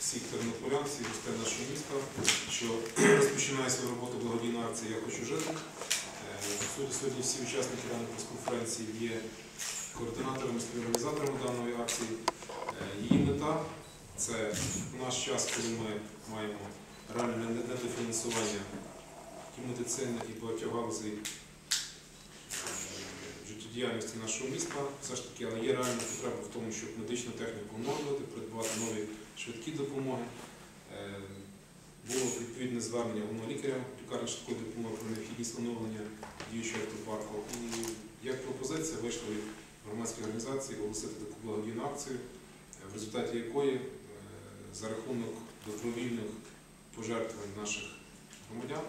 всіх тернополян, всіх гостей нашого міста, що розпочинає свою роботу благодійна акція Я хочу жити. Е, Сьогодні, всі учасники даної прес-конференції є координаторами, співорганізаторами даної акції. Е, Її мета це наш час, коли ми маємо реальне недофінансування і медицини, і багатьох галузей життєдіяльності нашого міста, все ж таки, але є реальна потреба в тому, щоб медичну техніку оновлювати, придбати нові швидкі допомоги. Е, Було відповідне звернення головного лікаря лікарні швидкої допомоги про необхідність оновлення діючого автопарку. І як пропозиція вийшла від громадської організації оголосити таку благодійну акцію, в результаті якої е, за рахунок добровільних пожертвувань наших громадян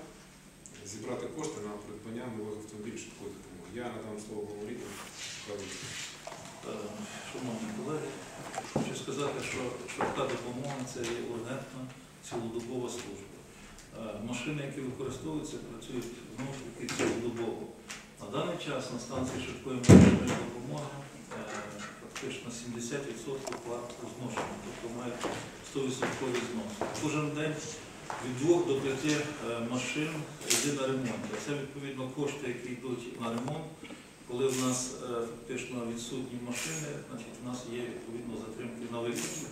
зібрати кошти на придбання нових автомобілів швидкої допомоги. Я надам слово Вікторовичу. Е, Шановні колеги, хочу сказати, що швидка допомога це є ургентна цілодобова служба. Е, Машини, які використовуються, працюють знову ж таки цілодобово. На даний час на станції швидкої медичної допомоги е, фактично 70% парку зношено, тобто мають 100% знос. Кожен день від двох до п'яти е, машин йде на ремонт. Це відповідно кошти, які йдуть на ремонт. Коли в нас е, фактично відсутні машини, значить у нас є відповідно затримки на виклики.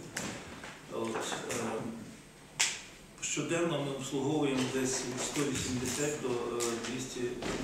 Е, Щоденно ми обслуговуємо десь від 180 до е, 200 тернополян. Загальна